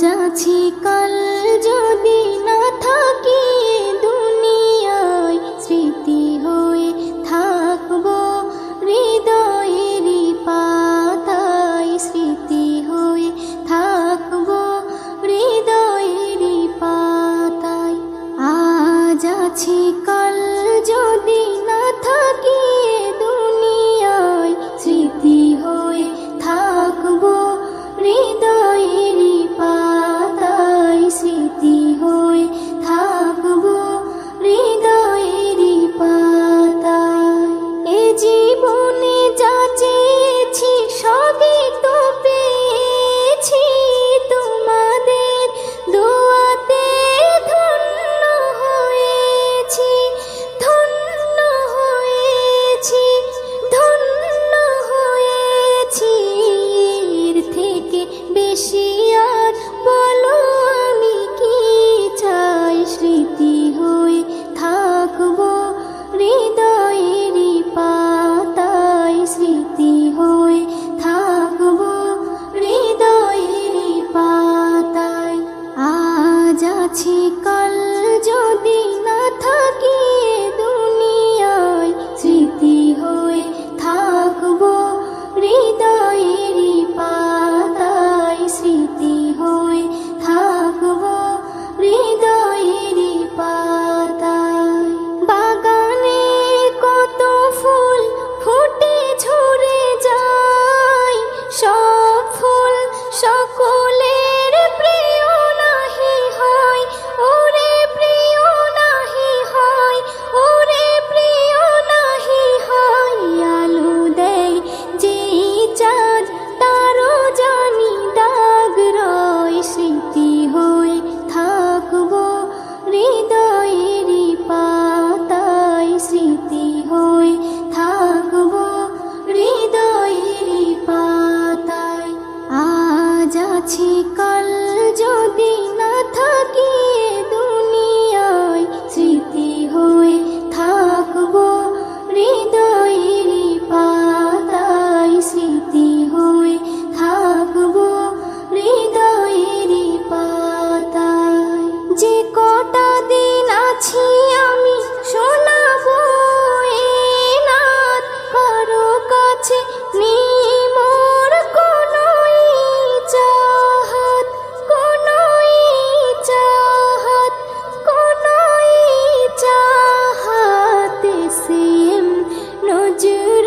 যাচ্ছি কাল বেশি আর বলো আমি কি চাই? স্মৃতি হয়ে থাকব হৃদয়ের পাতায়। স্মৃতি হয়ে থাকব হৃদয়ের পাতায়। আজ আছি কাল do